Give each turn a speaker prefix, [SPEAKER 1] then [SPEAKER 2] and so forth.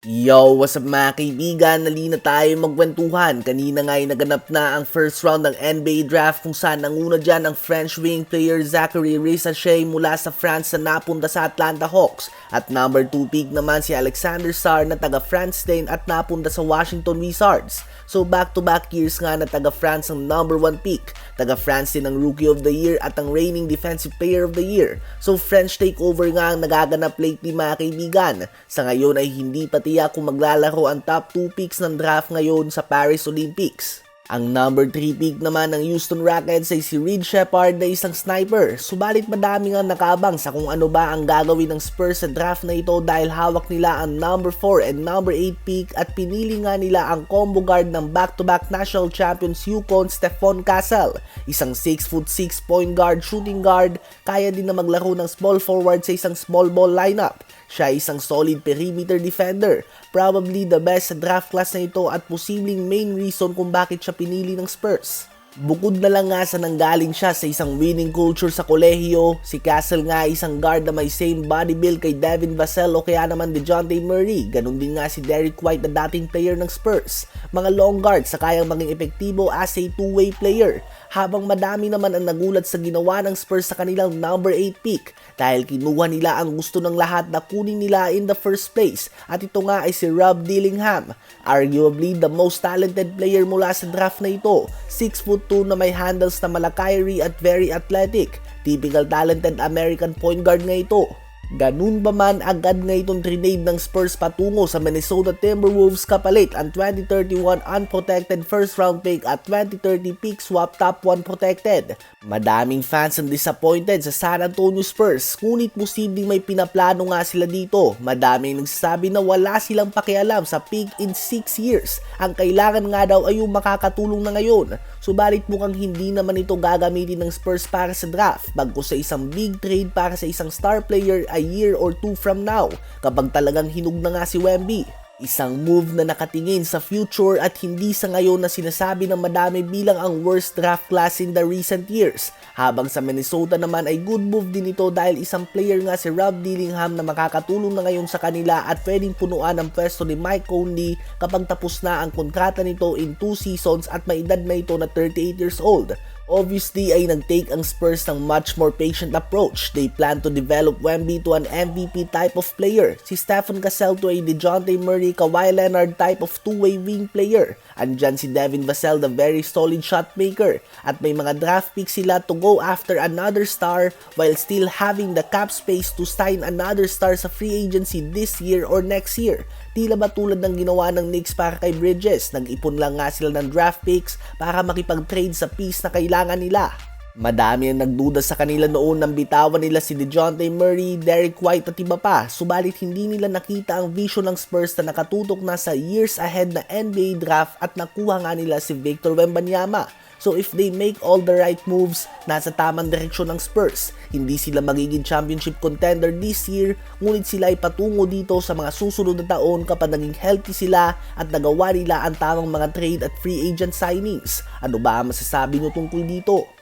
[SPEAKER 1] Yo, what's up mga kaibigan? Nalina tayo magkwentuhan. Kanina nga ay naganap na ang first round ng NBA draft kung saan nanguna dyan ang French wing player Zachary Rizachet mula sa France na napunta sa Atlanta Hawks. At number 2 pick naman si Alexander Sarr na taga France din at napunta sa Washington Wizards. So back-to-back years nga na taga France ang number 1 pick. Taga France din ang Rookie of the Year at ang reigning Defensive Player of the Year. So French takeover nga ang nagaganap lately mga kaibigan. Sa ngayon ay hindi pa tiyak kung maglalaro ang top 2 picks ng draft ngayon sa Paris Olympics. Ang number 3 pick naman ng Houston Rockets ay si Reed Shepard na isang sniper. Subalit madami nga nakabang sa kung ano ba ang gagawin ng Spurs sa draft na ito dahil hawak nila ang number 4 and number 8 pick at pinili nga nila ang combo guard ng back-to-back national champions Yukon Stephon Castle. Isang 6 foot 6 point guard, shooting guard, kaya din na maglaro ng small forward sa isang small ball lineup. Siya ay isang solid perimeter defender, probably the best sa draft class na ito at posibleng main reason kung bakit siya pinili ng Spurs. Bukod na lang nga sa nanggaling siya sa isang winning culture sa kolehiyo, si Castle nga isang guard na may same body build kay Devin Vassell o kaya naman DeJounte Murray. Ganon din nga si Derek White na dating player ng Spurs. Mga long guards sa kayang maging epektibo as a two-way player. Habang madami naman ang nagulat sa ginawa ng Spurs sa kanilang number 8 pick dahil kinuha nila ang gusto ng lahat na kunin nila in the first place at ito nga ay si Rob Dillingham. Arguably the most talented player mula sa draft na ito. 6 foot 2 na may handles na malakayri at very athletic. Typical talented American point guard nga ito. Ganun ba man agad nga itong trinade ng Spurs patungo sa Minnesota Timberwolves kapalit ang 2031 unprotected first round pick at 2030 pick swap top 1 protected. Madaming fans ang disappointed sa San Antonio Spurs ngunit posibleng may pinaplano nga sila dito. Madaming nagsasabi na wala silang pakialam sa pick in 6 years. Ang kailangan nga daw ay yung makakatulong na ngayon. Subalit mukhang hindi naman ito gagamitin ng Spurs para sa draft bagko sa isang big trade para sa isang star player year or two from now kapag talagang hinug na nga si Wemby. Isang move na nakatingin sa future at hindi sa ngayon na sinasabi ng madami bilang ang worst draft class in the recent years. Habang sa Minnesota naman ay good move din ito dahil isang player nga si Rob Dillingham na makakatulong na ngayon sa kanila at pwedeng punuan ang pwesto ni Mike Conley kapag tapos na ang kontrata nito in 2 seasons at may edad na ito na 38 years old. Obviously ay nag-take ang Spurs ng much more patient approach. They plan to develop Wemby to an MVP type of player. Si Stephen Cassell to a DeJounte Murray, Kawhi Leonard type of two-way wing player. Andyan si Devin Vassell, the very solid shot maker. At may mga draft picks sila to go after another star while still having the cap space to sign another star sa free agency this year or next year. Tila ba tulad ng ginawa ng Knicks para kay Bridges, nag-ipon lang nga sila ng draft picks para makipag-trade sa piece na kailangan nila. Madami ang nagduda sa kanila noon nang bitawan nila si DeJounte Murray, Derek White at iba pa, subalit hindi nila nakita ang vision ng Spurs na nakatutok na sa years ahead na NBA draft at nakuha nga nila si Victor Wembanyama. So if they make all the right moves, nasa tamang direksyon ng Spurs. Hindi sila magiging championship contender this year, ngunit sila ay patungo dito sa mga susunod na taon kapag naging healthy sila at nagawa nila ang tamang mga trade at free agent signings. Ano ba ang masasabi nyo tungkol dito?